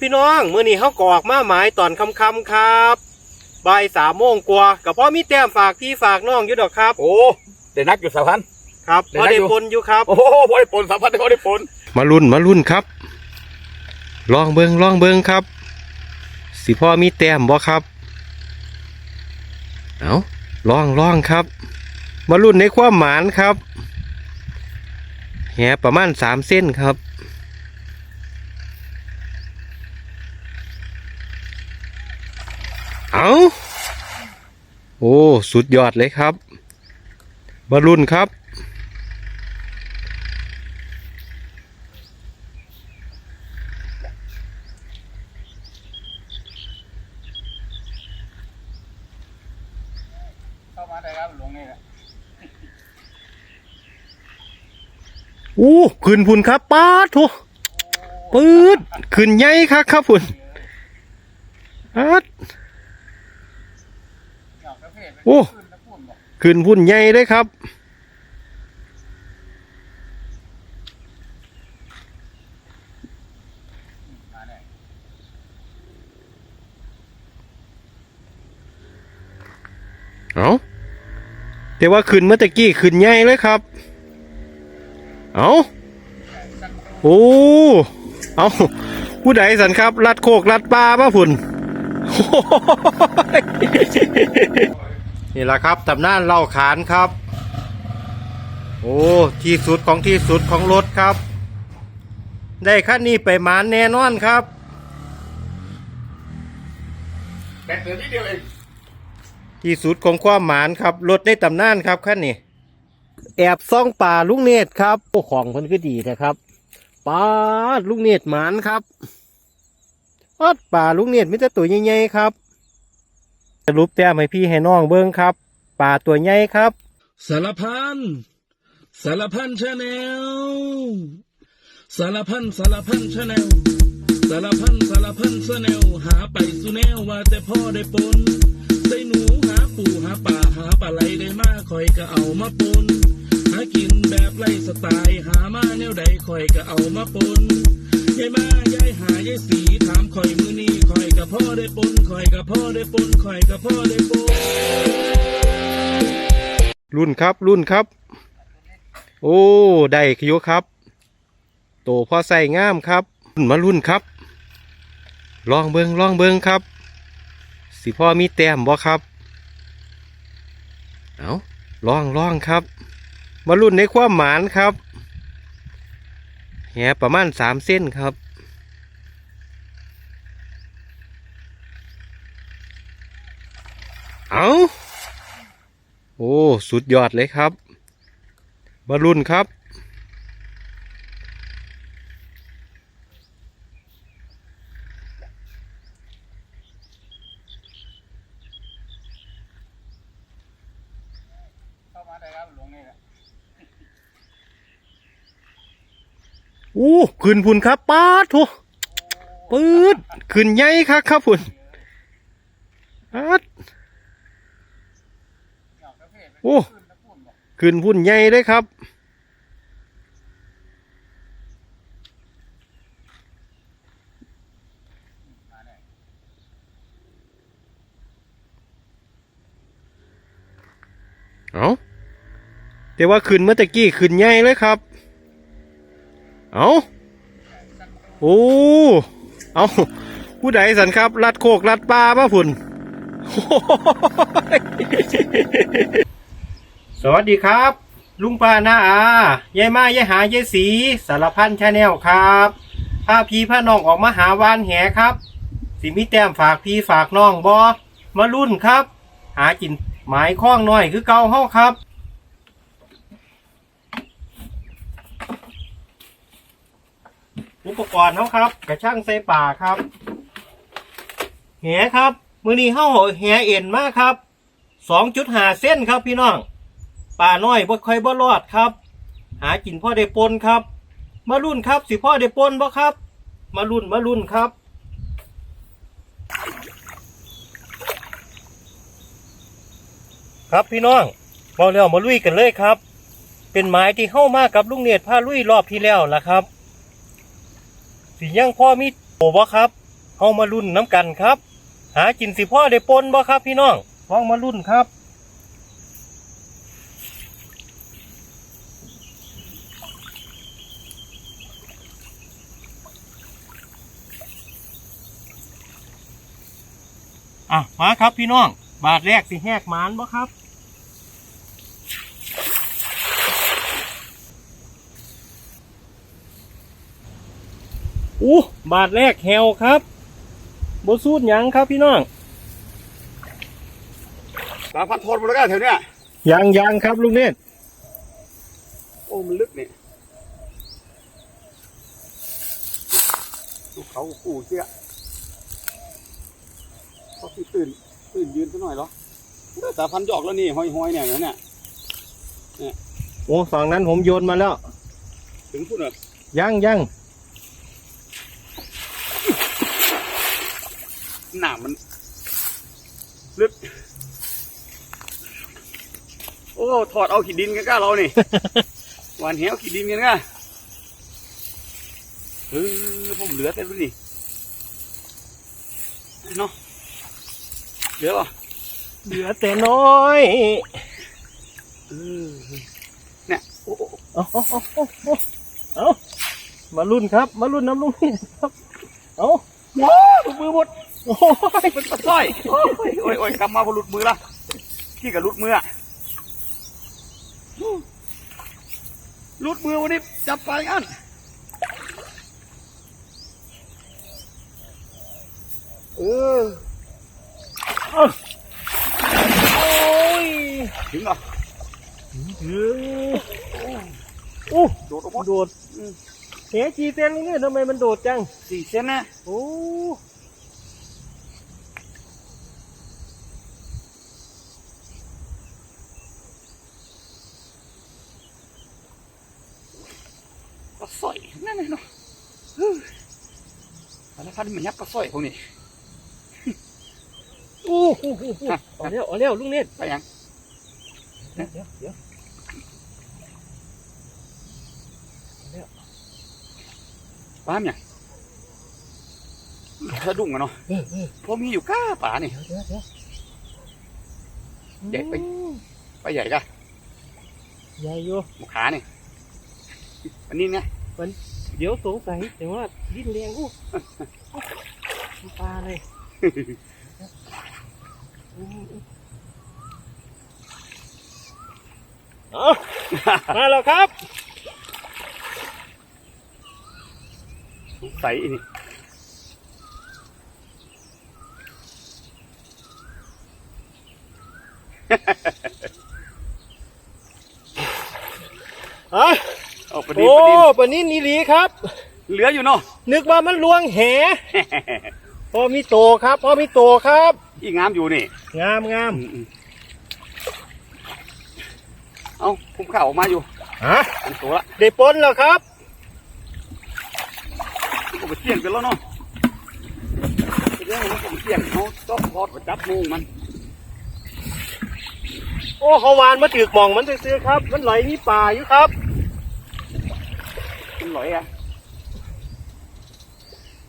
พี่น้องมื้อนี้เฮาก็ออกมาหมายตอนค่ำๆครับบ่ายสามโมงกว่ากับพ่อมีแต้มฝากพี่ฝากน้องอยู่ดอกครับ โอ้ได้นักอยู่สามพันครับได้พอได้ได้อยู่ปนอยู่ครับ โอ้โหพอได้ปนสามพันได้พอได้ปนมาลุ้นมาลุ้นครับ ลองเบิงลองเบิงครับ สิพ่อมีแต้มบ่ครับ เอาลองลองครับ มาลุ้นในความหมานครับแหประมาณสามเส้นครับ เอาโอ้ สุดยอดเลยครับ มาลุ้นครับ เข้ามาได้ครับลงนี่แหละอู้ขึ้นพุ่นครับป้าดโถปื๊ดขึ้นใหญ่ครับครับพุ่นอาดดอกประเภท โอ้ขึ้นผุ่นบอกขึ้นพุ่นใหญ่เลยครับเนี่ยเอาแต่ว่าขึ้นเมื่อตะกี้ขึ้นใหญ่เลยครับ เอาโอ้เอาผู้ใดสันครับลัดโคกลัดปลาป้าพุ่นโอ้ นี่แหละครับตำนานเล่าขานครับ โอ้ที่สุดของที่สุดของรถครับ ได้ขั้นนี้ไปหมานแน่นอนครับแบตเหลือนิดเดียวเองที่สุดของความหมานครับรถในตำนานครับขั้นนี้แอบซ่องป่าลุงเนตรครับโอ้ของคนก็ดีนะครับปาดลุงเนตรหมานครับปาดป่าลุงเนตรมิแต่ตัวใหญ่ๆครับ สรุปแต้มให้พี่ให้น้องเบิ้งครับป่าตัวใหญ่ครับสารพันสารพันชาแนลสารพันสารพันชาแนลสารพันสารพันชาแนลหาไปสุแนวว่าแต่พ่อได้ปนใส่หนูหาปูหาป่าหาปลาไหลได้มาคอยก็เอามาปนหากินแบบไล่สไตล์หามาแนวใดคอยก็เอามาปน ยายมายายหายายสีถามคอยมือนี้คอยกับพ่อได้ปนคอยกับพ่อได้ปนคอยกับพ่อได้ปนรุ่นครับรุ่นครับ โอ้ได้ขยุครับ โตพ่อใส่งามครับรุ่นมารุ่นครับ ลองเบิงลองเบิงครับ สิพ่อมีแต้มบ่ครับเอาลองลองครับ มารุ่นในความหมานครับ แหประมาณสามเส้นครับ เอาโอ้ สุดยอดเลยครับ มารุ่นครับ เข้ามาได้ครับลงนี่แหละ อู้ขึ้นพุ่นครับป้าดโถปื๊ดขึ้นใหญ่ครับครับพุ่นอาดดอกประเภทโอ้ขึ้นพุ่นใหญ่เลยครับเนี่ยเอาแต่ว่าขึ้นเมื่อตะกี้ขึ้นใหญ่เลยครับ เอาโอ้เอาผู้ใดสันครับลัดโคกลัดปลาป้าพุ่นสวัสดีครับ ลุงป้าน้าอายายมายายหายายสี สารพันชาแนลครับพาพี่พาน้องออกมาหาวานแหครับ สิมีแต้มฝากพี่ฝากน้องบอมารุ่นครับ หากินหมายคล้องน้อยคือเกาเฮาครับ อุปกรณ์เฮาครับกระช่างใส่ป่าครับแหครับมือนี้เฮาแหเอ็นมากครับสองจุดหาเส้นครับพี่น้องป่าน้อยบ่ค่อยบ่รอดครับ หากินพ่อได้ปนครับ มารุ่นครับสิพ่อได้ปนบ่ครับ มารุ่นมารุ่นครับครับพี่น้องมาแล้วมาลุยกันเลยครับ เป็นไม้ที่เข้ามากับลุงเนตรพาลุยรอบที่แล้วละครับ สิยังพ่อมีโตบ่ครับเฮามารุ่นน้ำกันครับ หากินสิพ่อได้ปนบ่ครับ พี่น้องลองมารุ่นครับอะมาครับพี่น้อง บาทแรกสิแหกมานบ่ครับ อู้บาทแรกแฮวครับบสูดหยังครับพี่น้องสามพันโทนหมดแล้วกันแถวเนี้ยยังยังครับลุงเนตรโอ้มันลึกนี่ดูเขากูเชี่ยเขาคือตื่นตื่นยืนซะหน่อยเหรอสามพันหยอกแล้วนี่ห้อยห้อยๆเนี่ยอย่างนั้นเนี่ยโอ้ฝั่งนั้นผมโยนมาแล้ว ถึงพูดเหรอยังยัง หนา มมัน ลึก โอ้ ถอดเอาขีดดินกันก้าเรานี่ หวานเหวขีดดินกันก้าเออผมเหลือแต่รุ่นนี่เนาะเหลือป่ะเหลือแต่น้อยเออเนี่ยโอ้โอ้เอาเอาเอาเอาเอาเอามารุ่นครับ มารุ่นน้ำลุงเนตรครับ เอาโอ้มือหมด โอ้ยเป็นปลาสร้อย โอ้ยโอ้ยโอ้ยกลับมาพอหลุดมือละขี้กับหลุดมืออะหลุดมือวันนี้จับไปอันเออโอ้ยถึงเหรอถึงโอ้โดดออกมาโดดแหกี่เซนลุงเนตรทำไมมันโดดจังสี่เซนนะโอ้ ปลาสร้อยนั่นไง เนาะเออสารพัดมันยับปลาสร้อยพวกนี้โอ้โหเอาเร็วเอาเร็วลุงเนตรไปยังเดี๋ยวเดี๋ยวเดี๋ยวปลาเนี่ยสะดุ้งกันเนาะเออเออพอมีอยู่ก้าป่านี่เดี๋ยวเดี๋ยวเดี๋ยวใหญ่ไปปลาใหญ่ก้าใหญ่อยู่หมูขานี่อันนี้เนี่ย เดี๋ยวสงสัยแต่ว่าดิ้นแรงอู้ปลาเลยเอามาแล้วครับสงสัยนี่ อะ เอาประ ดิษโอ้ฐ์ประดิษฐ์ปลานิ่นอีหลีครับ เหลืออยู่เนาะ นึกว่ามันลวงแหพอมีโตครับพอมีโตครับ อีงามอยู่นี่ งามงามอืมอืมเอาคุ้มข่าวออกมาอยู่ฮะอันตัวละได้ปนแล้วครับก็ไปเที่ยงกันแล้วเนาะเรื่องของผมเที่ยงเขาต้องพอดไปจับมูงมัน โอ้เขาวานมาถือกหมองมันซื้อๆครับ มันไหลมีป่าอยู่ครับ มันหลอยอะ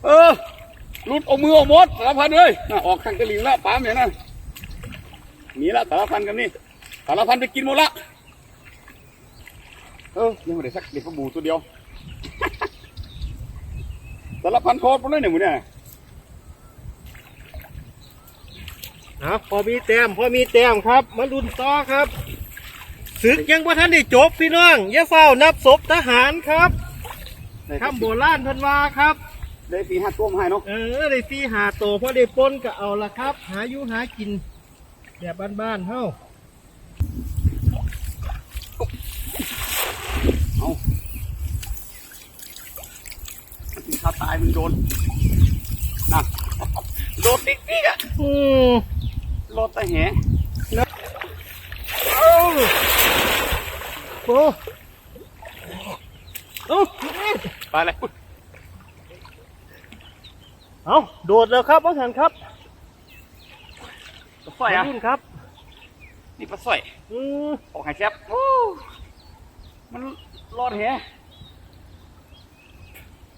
เออหลุดเอามือออกหมดสารพันเลยน่ะออกทางตะลิงละปลาเนี่ยนะหนีละสารพันกันนี่สารพันไปกินหมดละ เออยังไม่ได้สักเด็กกระบูตัวเดียวสารพันโคตรหมดเลยเนี่ยหมูเนี่ยนะพอมีแต้มพอมีแต้มครับมาลุนต่อครับศึกยังว่าท่านได้จบพี่น้องอย่าเฝ้านับศพทหารครับ คำโบราณเพันวาครับ ได้ปีห้าตัวมาให้เนาะเออได้ซีหาโตพอได้ปนก็เอาละครับ หาอยู่หากินแบบบ้านๆเฮ้ามันถ้าตายมันโดนนะโดนติ๊กติ๊กอะอืมรถตะแหเอาโอ้เอา ไปเลยอุ๊ยเอาโดดแล้วครับพ่อสันครับปลาสร้อยอะมารุ่นครับ นี่ปลาสร้อยอืมออกไข่แคบโอ้มันรอดแห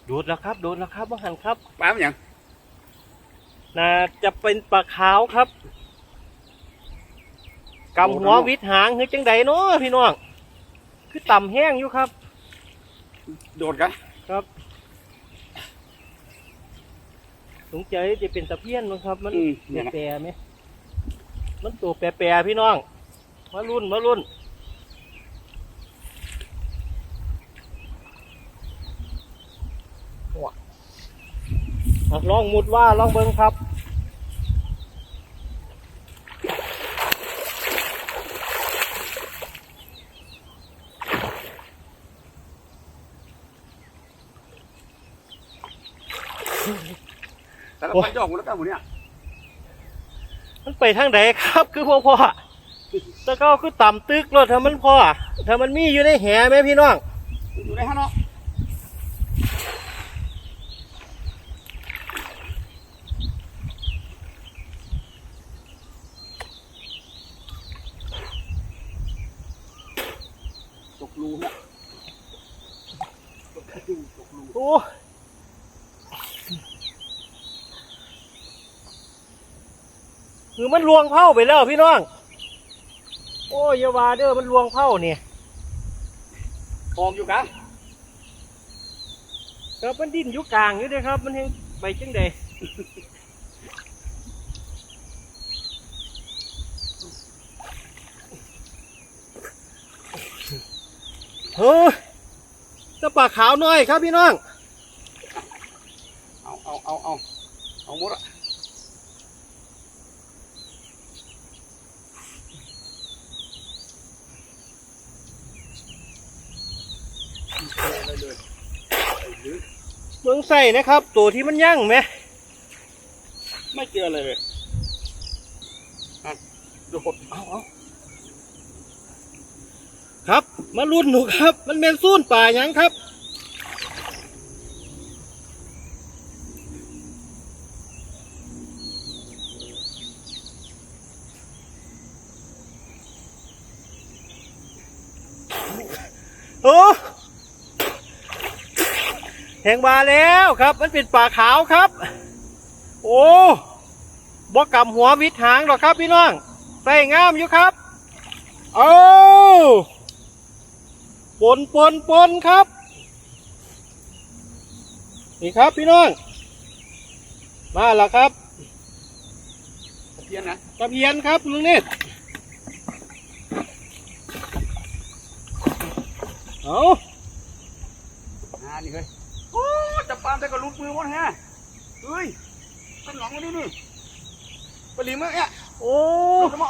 โดดแล้วครับ โดดแล้วครับพ่อสันครับปลามันหยังน่าจะเป็นปลาขาวครับกำหัววิดหางคือจังใดเนาะพี่น้อง คือต่ำแห้งอยู่ครับ โดดกัน ครับ สงใจจะเป็นตะเพียนมั้งครับ มันอืมแปเนี่ยนะรๆไหมมันตัวแปรๆพี่น้อง มารุ่นมารุ่นว้าอะลองมุดว่าลองเบิ้งครับ แต่ละพันย่องหมดแล้วกันหมดเนี่ยมันไปทางไหนครับคือพ่อพ่อแตะเก้าคือต่ำตึกรถถ้ามันพ่อถ้ามันมีอยู่ในแหไหมพี่น้องอยู่ในห้างเนาะตกรูเนี่ยตกรูตกรูโอ้ คือมันลวงเผาไปแล้วพี่น้อง โอ้ยอยาวาเด้อมันลวงเผาเนี่ยออกอยู่กันครับมันดิ้นอยู่กลางอยู่เด้อครับ มันเห็นไปจังใดเฮ้ยตะปลาขาวน้อยครับพี่น้อง เอาเอาเอาเอาเอาหมดอะ เมืองใส่นะครับ ตัวที่มันยั่งไหมไม่เจออะไรเลยดูกดเอาเอาครับ มารุ่นหนูครับ มันเป็นสู้นป่ายังครับ โอ้ แหงมาแล้วครับ มันเป็นป่าขาวครับ โอ้บอกกำหัววิดหางหรอกครับพี่น้องใส่งามอยู่ครับเอาปนปนปนครับ นี่ครับพี่น้อง มาแล้วครับเพี้ยนนะตะเพียนครับลุงนิดเอาอ่านี่เฮ้ยโอ้จับ ปลาแต่ก็ลุกมือวะฮะเฮ้ยต้นหลังมาดินี่ปลีมั้งเนี่ยโอ้ลุกมา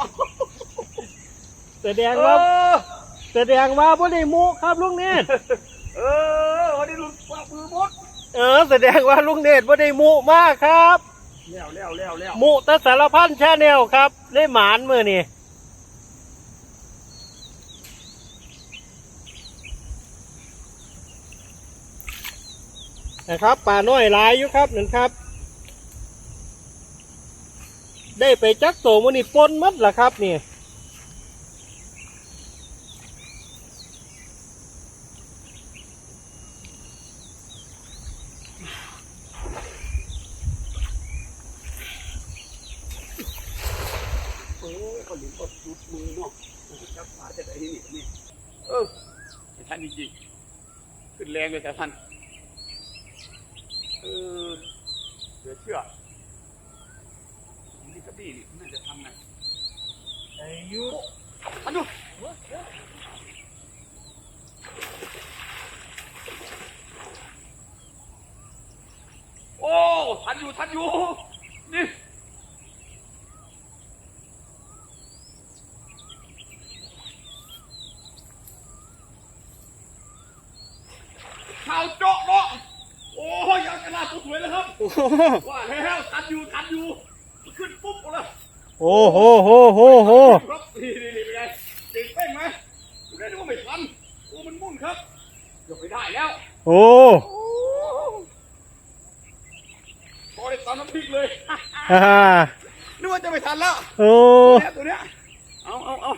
แสดงเอว่าอแสดงว่าบ่ได้หมูครับลุงนิดเออวันนี้ลุกวางมือหมดเออ แสดงว่าลุงเนตรบ่ได้หมูมากครับแล้วแล้วแล้วแล้วหมูแตสารพันชาแนลครับได้หมานมือนี่ นะครับป่าน้อยหลายอยู่ครับนั่นครับ ได้ไปจักโตมือนี่ปนหมัดล่ะครับนี่โอ้คนนี้ก็ลุกมือเนาะจับปลาจะได้นี่นี่เออไอ้ท่านจริงๆขึ้นแรงเลยแต่ท่าน เออเหลือเชื่อนี่กระบี่นี่น่าจะทำไงอายุมาดูโอ้ทันอยู่ทันอยู่นี่ข่าวเจาะเนาะโอ้ยยังกระลาดตัวสวยเลยครับ โอ้โห ว่าแล้วทันอยู่ทันอยู่ขึ้นปุ๊บเอาเลยโอ้โหโหโหโหครับนี่นี่นี่เป็นไงเก่งเป้งไหมดูได้ดูว่าไม่ทันโอ้มันมุ่นครับเกือบไปได้แล้วโอ้โอ้พอได้ตามน้ำพริกเลยฮ่าฮ่านึกว่าจะไม่ทันแล้วโอ้เนี่ยตัวเนี้ยเอาเอาเอา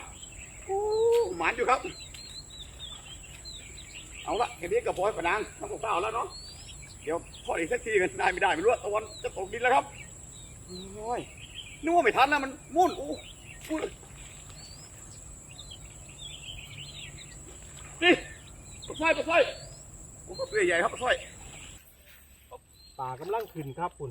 หมานอยู่ครับ เอาละแค่นี้ก็พอประนางทำกับข้าวแล้วเนาะ เดี๋ยวทอดอีกสักทีกันได้ไม่ได้ไม่รู้ว่าตะวันจะตกดินแล้วครับโอ้ยนึกว่าไม่ทันนะมันมุ่นโอ้โอ้ยนี่ปลาสร้อยปลาสร้อยโอ้ปลาตัวใหญ่ครับปลาสร้อยป่ากำลังขึ้นครับคุณ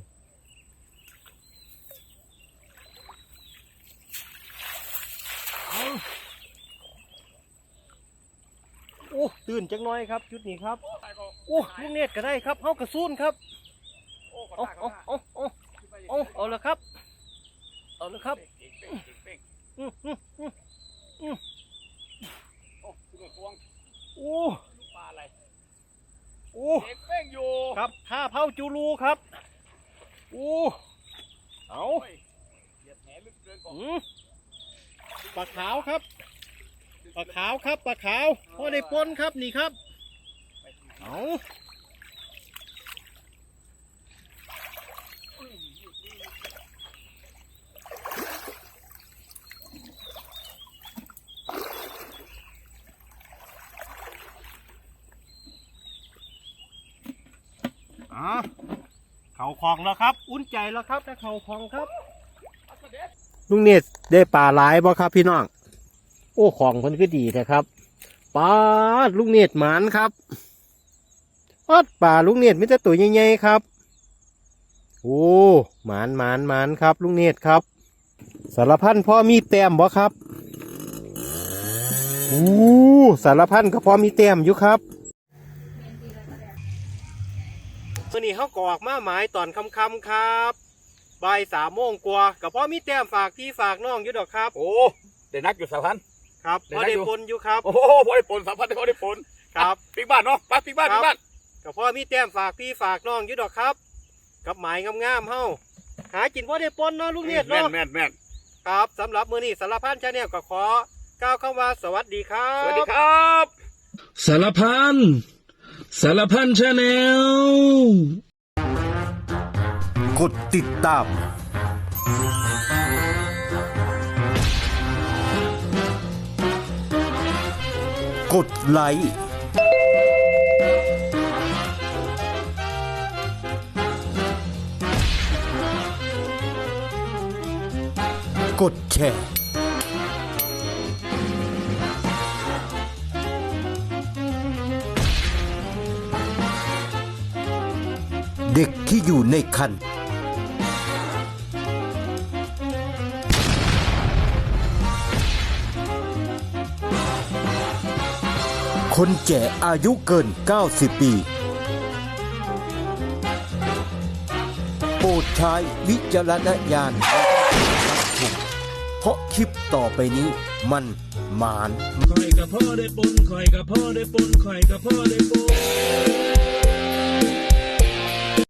อ้ตื่นจังน้อยครับจุดนี้ครับโอ้ลูกเนตรก็ได้ครับเฮากระซูนครับโอ้เอาเอาเอาเอาเอาเอาเลยครับเอาเลยครับเป่งเป่งเป่งอืมอืมอืมโอ้สุดตวงโอ้ลูกปลาอะไรโอ้เด็กเป่งอยู่ครับข้าเผาจูรูครับโอ้เอาโอ้ยเหยียบแหลึกเกินก่อนอืมปลาขาวครับ ปลาขาวครับปลาขาวพ่อได้ปนครับนี่ครับเอาอะเข่าคลองแล้วครับ อุ่นใจแล้วครับถ้าเข่าคลองครับลุงเนตได้ปลาหลายบ่ครับพี่น้อง โอ้ของเพิ่นก็ดีนะครับปลาลุงเนตรหมานครับปาดปลาลุงเนตรมีแต่ตัวใหญ่ๆครับ โอ้หมานหมานหมานครับลุงเนตรครับ สารพันพ่อมีแต้มบ่ครับโอ้สารพันก็พอมีแต้มอยู่ครับมื่อนี้เขากออกมาหมายตอนคำคำๆครับบ่ายสามโมงกว่ากับพ่อมีแต้มฝากพี่ฝากน้องอยู่ดอกครับ โอ้เด็กนักอยู่สามพัน ครับได้พอได้ได้อยู่ปนอยู่ครับ โอ้โหพอได้ผลสามพันพอได้ผลครับปิ๊กบ้านเนาะไปปิ๊กบ้านครับปิ๊กบ้านกับพ่อมีแต้มฝากพี่ฝากน้องอยู่ดอกครับ กับหมายงามๆเฮาหากินพ่อได้ปนเนาะลุงเนียดแม่นเนาะแม่นแม่นครับสำหรับมื้อนี้สารพันชาแนลก็ขอกล่าวคำว่าสวัสดีครับ สวัสดีครับสารพันสารพันชาแนลกดติดตาม กดไลค์กดแชร์ เด็กที่อยู่ในคัน คนแก่อายุเกิน 90 ปี โปรดใช้วิจารณญาณเพราะคลิปต่อไปนี้มันหมาน คอยกับพ่อได้ปนคอยกับพ่อได้ปนคอยกับพ่อได้ปน